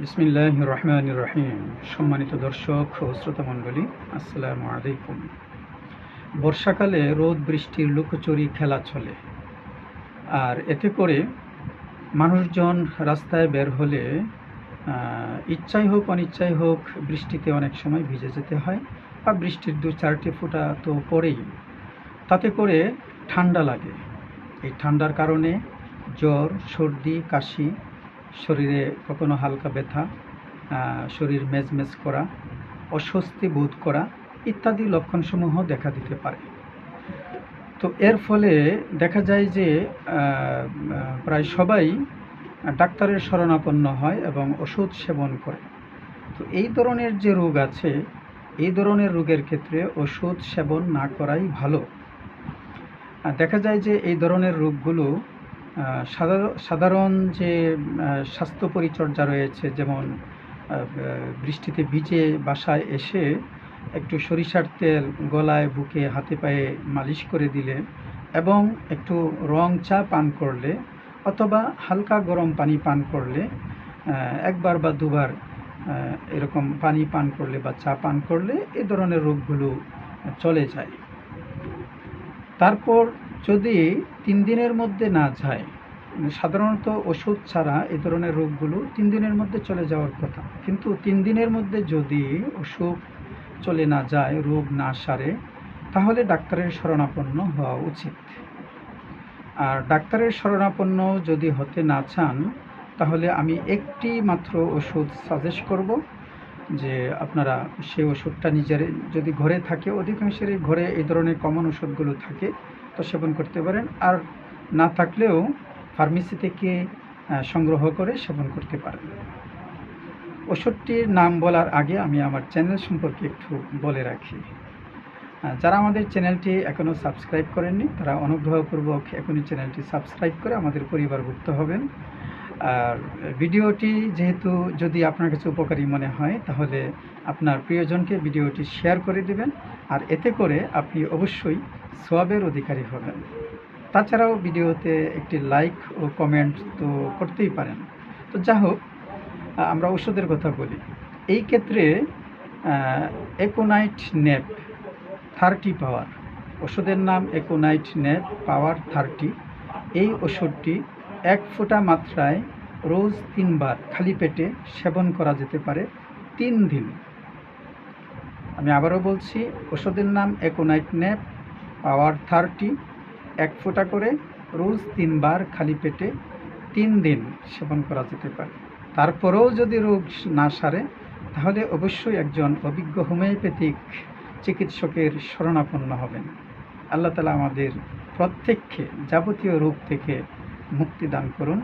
বিসমিল্লাহ রহমান রহিম সম্মানিত দর্শক ও শ্রোতামণ্ডলী আসসালামু আলাইকুম। বর্ষাকালে রোদ, বৃষ্টির লুকোচুরি, খেলা চলে। আর এতে করে মানুষজন রাস্তায় বের হলে ইচ্ছাই হোক, অনিচ্ছাই হোক, বৃষ্টিতে অনেক সময় ভিজে যেতে হয় বা বৃষ্টির দু চারটি ফোঁটা তো পড়েই। তাতে করে ঠান্ডা লাগে। এই ঠান্ডার কারণে জ্বর, সর্দি, কাশি শরীরে কখনো হালকা ব্যথা শরীর মেজমেজ করা, অস্বস্তি বোধ করা ইত্যাদি লক্ষণসমূহ দেখা দিতে পারে। তো এর ফলে দেখা যায় যে প্রায় সবাই ডাক্তারের শরণাপন্ন হয় এবং ওষুধ সেবন করে। তো এই ধরনের যে রোগ আছে, এই ধরনের রোগের ক্ষেত্রে ওষুধ সেবন না করাই ভালো। দেখা যায় যে, এই ধরনের রোগগুলো সাধারণ যে স্বাস্থ্য পরিচর্যা রয়েছে, যেমন বৃষ্টিতে ভিজে বাসায় এসে একটু সরিষার তেল গলায়, বুকে, হাতে পায়ে মালিশ করে দিলে এবং একটু রং চা পান করলে অথবা হালকা গরম পানি পান করলে একবার বা দুবার এরকম পানি পান করলে বা চা পান করলে এ ধরনের রোগগুলো চলে যায়। তারপর যদি তিন দিনের মধ্যে না যায় মানে সাধারণত ওষুধ ছাড়া এ ধরনের রোগগুলো তিন দিনের মধ্যে চলে যাওয়ার কথা। কিন্তু তিন দিনের মধ্যে যদি অসুখ চলে না যায়, রোগ না সারে, তাহলে ডাক্তারের শরণাপন্ন হওয়া উচিত। আর ডাক্তারের শরণাপন্ন যদি হতে না চান, তাহলে আমি একটি মাত্র ওষুধ সাজেস্ট করব। যে আপনারা সেই ওষুধটা নিজের যদি ঘরে থাকে, অধিকাংশেরই ঘরে এই ধরনের কমন ওষুধগুলো থাকে, তো সেবন করতে পারেন। আর না থাকলেও ফার্মেসি থেকে সংগ্রহ করে সেবন করতে পারেন। ওষুধটির নাম বলার আগে আমি আমার চ্যানেল সম্পর্কে একটু বলে রাখি। যারা আমাদের চ্যানেলটি এখনও সাবস্ক্রাইব করেননি, তারা অনুগ্রহপূর্বক এখনই চ্যানেলটি সাবস্ক্রাইব করে আমাদের পরিবারভুক্ত হবেন। আর ভিডিওটি যেহেতু যদি আপনার কাছে উপকারী মনে হয়, তাহলে আপনার প্রিয়জনকে ভিডিওটি শেয়ার করে দিবেন। আর এতে করে আপনি অবশ্যই সোয়াবের অধিকারী হবেন। তাছাড়াও ভিডিওতে একটি লাইক ও কমেন্ট তো করতেই পারেন। তো যা হোক, আমরা ওষুধের কথা বলি। এই ক্ষেত্রে একোনাইট নেপ থার্টি পাওয়ার। ওষুধের নাম একোনাইট নেপ পাওয়ার থার্টি। এই ওষুধটি এক ফোঁটা মাত্রায় রোজ তিনবার খালি পেটে সেবন করা যেতে পারে তিন দিন। আমি আবারও বলছি, ওষুধের নাম একোনাইট নেপ, পাওয়ার থার্টি। এক ফোঁটা করে রোজ তিনবার খালি পেটে তিন দিন সেবন করা যেতে পারে। তারপরেও যদি রোগ না সারে, তাহলে অবশ্যই একজন অভিজ্ঞ হোমিওপ্যাথিক চিকিৎসকের শরণাপন্ন হবেন। আল্লাহ তালা আমাদের প্রত্যেককে যাবতীয় রোগ থেকে মুক্তি দান করুন।